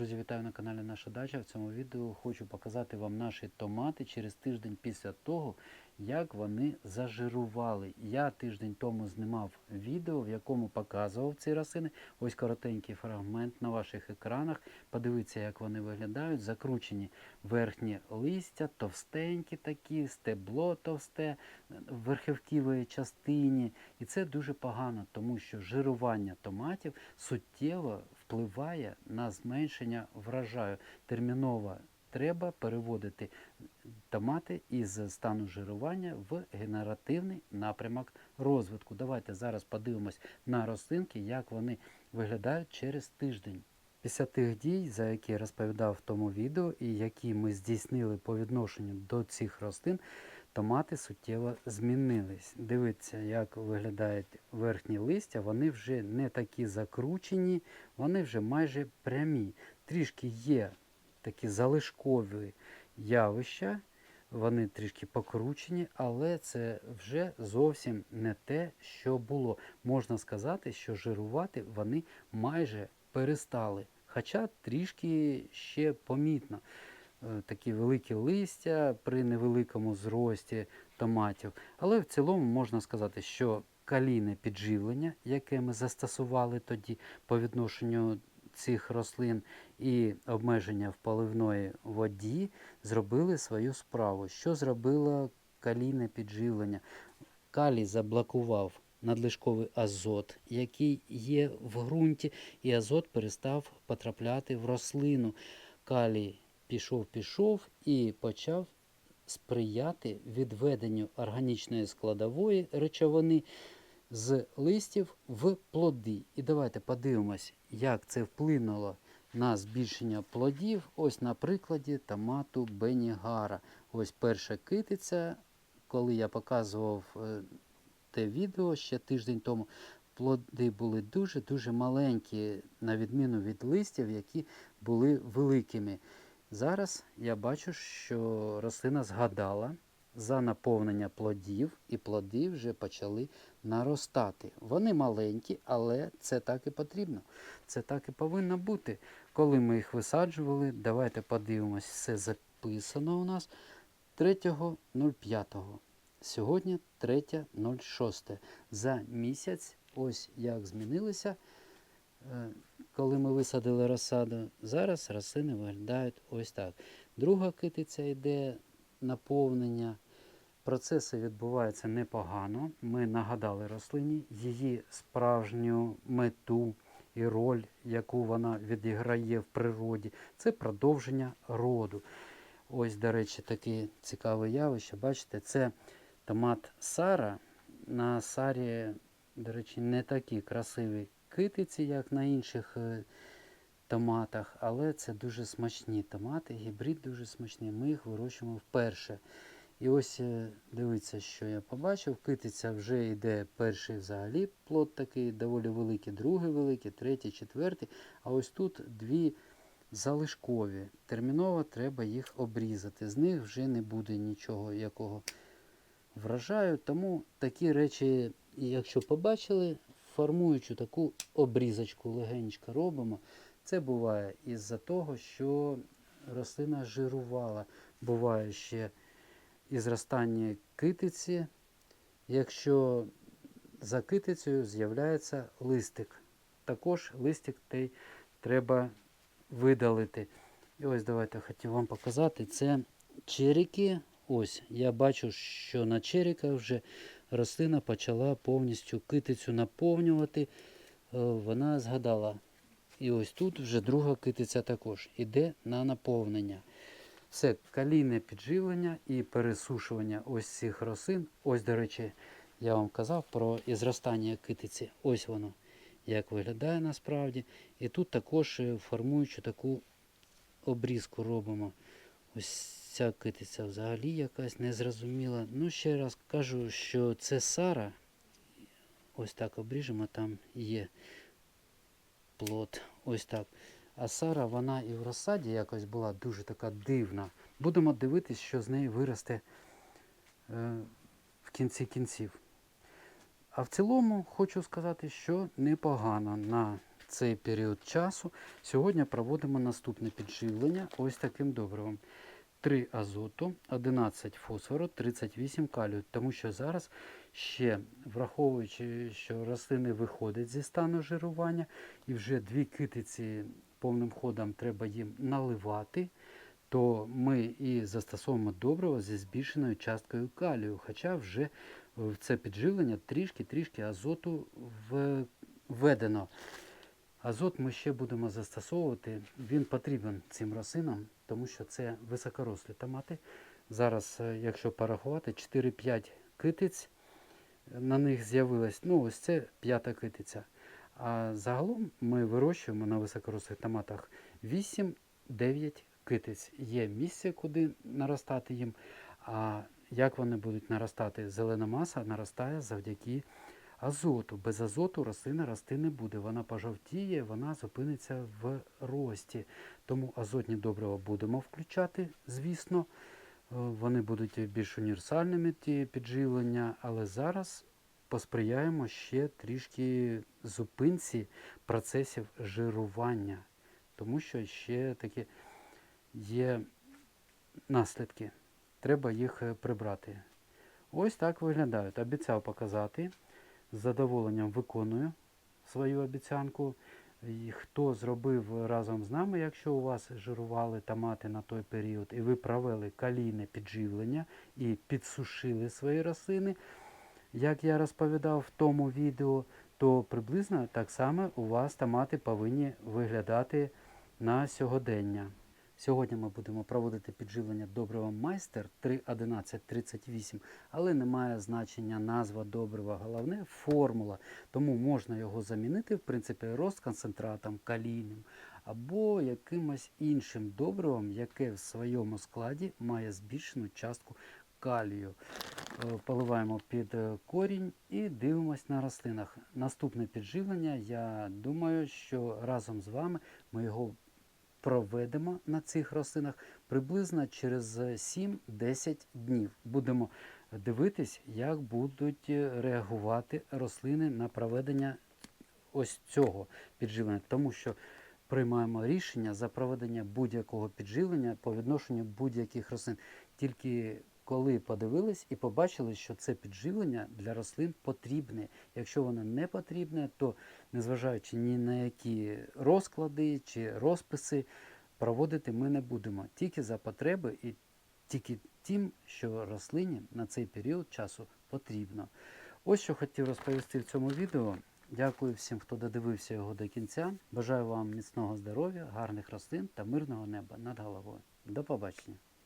Друзі, вітаю на каналі Наша Дача. В цьому відео хочу показати вам наші томати через тиждень після того, як вони зажирували. Я тиждень тому знімав відео, в якому показував ці рослини. Ось коротенький фрагмент на ваших екранах. Подивіться, як вони виглядають. Закручені верхні листя, товстенькі такі, стебло товсте в верхівківої частині. І це дуже погано, тому що жирування томатів суттєво впливає на зменшення врожаю. Терміново треба переводити томати із стану жирування в генеративний напрямок розвитку. Давайте зараз подивимось на рослинки, як вони виглядають через тиждень. Після тих дій, за які я розповідав в тому відео, і які ми здійснили по відношенню до цих рослин, томати суттєво змінились. Дивіться, як виглядають верхні листя, вони вже не такі закручені, вони вже майже прямі. Трішки є такі залишкові явища, вони трішки покручені, але це вже зовсім не те, що було. Можна сказати, що жирувати вони майже перестали. Хоча трішки ще помітно. Е, Такі великі листя при невеликому зрості томатів. Але в цілому можна сказати, що калійне підживлення, яке ми застосували тоді по відношенню цих рослин і обмеження в поливної воді зробили свою справу. Що зробило калійне підживлення? Калій заблокував надлишковий азот, який є в ґрунті, і азот перестав потрапляти в рослину. Калій пішов, пішов і почав сприяти відведенню органічної складової речовини з листів в плоди. І давайте подивимось, як це вплинуло на збільшення плодів. Ось на прикладі томату Бенігара. Ось перша китиця, коли я показував е, те відео ще тиждень тому, плоди були дуже-дуже маленькі, на відміну від листів, які були великими. Зараз я бачу, що рослина згадала за наповнення плодів, і плоди вже почали наростати. Вони маленькі, але це так і потрібно. Це так і повинно бути. Коли ми їх висаджували, давайте подивимось, все записано у нас 3.05. Сьогодні 3.06. За місяць, ось як змінилися. Коли ми висадили розсаду, зараз рослини виглядають ось так. Друга китиця йде наповнення. Процеси відбуваються непогано. Ми нагадали рослині її справжню мету і роль, яку вона відіграє в природі. Це продовження роду. Ось, до речі, таке цікаве явище. Бачите, це томат Сара. На Сарі, до речі, не такі красиві китиці, як на інших е, томатах, але це дуже смачні томати, гібрид дуже смачний. Ми їх вирощуємо вперше. І ось е, дивіться, що я побачив. Китиця вже йде перший взагалі плод такий, доволі великий, другий великий, третій, четвертий. А ось тут дві залишкові. Терміново треба їх обрізати. З них вже не буде нічого якого врожаю. Тому такі речі, якщо побачили, формуючи таку обрізочку легенько робимо. Це буває із-за того, що рослина жирувала. Буває ще і зростання китиці, якщо за китицею з'являється листик. Також листик той треба видалити. І ось давайте хотів вам показати. Це черіки. Ось я бачу, що на черіках вже рослина почала повністю китицю наповнювати. Е, Вона згадала. І ось тут вже друга китиця також іде на наповнення. Все калійне підживлення і пересушування ось цих рослин. Ось, до речі, я вам казав про зростання китиці. Ось воно, як виглядає насправді. І тут також е, формуючи таку обрізку робимо. Ось ця китиця взагалі якась незрозуміла. Ну, ще раз кажу, що це Сара. Ось так обріжемо, там є плод. Ось так. А Сара, вона і в розсаді якось була дуже така дивна. Будемо дивитись, що з неї виросте е, в кінці кінців. А в цілому хочу сказати, що непогано на цей період часу. Сьогодні проводимо наступне підживлення ось таким добривом. 3 азоту, 11 фосфору, 38 калію. Тому що зараз ще, враховуючи, що рослини виходять зі стану жирування, і вже дві китиці повним ходом треба їм наливати, то ми і застосовуємо добриво зі збільшеною часткою калію. Хоча вже в це підживлення трішки-трішки азоту введено. Азот ми ще будемо застосовувати. Він потрібен цим рослинам, тому що це високорослі томати. Зараз, е, якщо порахувати, 4-5 китиць на них з'явилось. Ну, ось це п'ята китиця. А загалом ми вирощуємо на високорослих томатах 8-9 китиць. Є місце, куди наростати їм. А як вони будуть наростати? Зелена маса наростає завдяки азоту. Без азоту рослина рости не буде. Вона пожовтіє, вона зупиниться в рості. Тому азотні добрива будемо включати, звісно. Е, Вони будуть більш універсальними ті підживлення, але зараз посприяємо ще трішки зупинці процесів жирування, тому що ще такі є наслідки. Треба їх е, прибрати. Ось так виглядають. Обіцяв показати. З задоволенням виконую свою обіцянку. І хто зробив разом з нами, якщо у вас жирували томати на той період, і ви провели калійне підживлення і підсушили свої рослини, як я розповідав в тому відео, то приблизно так само у вас томати повинні виглядати на сьогодення. Сьогодні ми будемо проводити підживлення добрива майстер 3.11.38, але не має значення назва добрива, головне формула. Тому можна його замінити, в принципі, розконцентратом калійним або якимось іншим добривом, яке в своєму складі має збільшену частку калію. Е, Поливаємо під е, корінь і дивимось на рослинах. Наступне підживлення, я думаю, що разом з вами ми його проведемо на цих рослинах приблизно через 7-10 днів. Будемо дивитись, як будуть е, реагувати рослини на проведення ось цього підживлення, тому що приймаємо рішення за проведення будь-якого підживлення по відношенню будь-яких рослин. Тільки коли подивились і побачили, що це підживлення для рослин потрібне. Якщо воно не потрібне, то незважаючи ні на які розклади чи розписи, проводити ми не будемо тільки за потреби і тільки тим, що рослині на цей період часу потрібно. Ось що хотів розповісти в цьому відео. Дякую всім, хто додивився його до кінця. Бажаю вам міцного здоров'я, гарних рослин та мирного неба над головою. До побачення!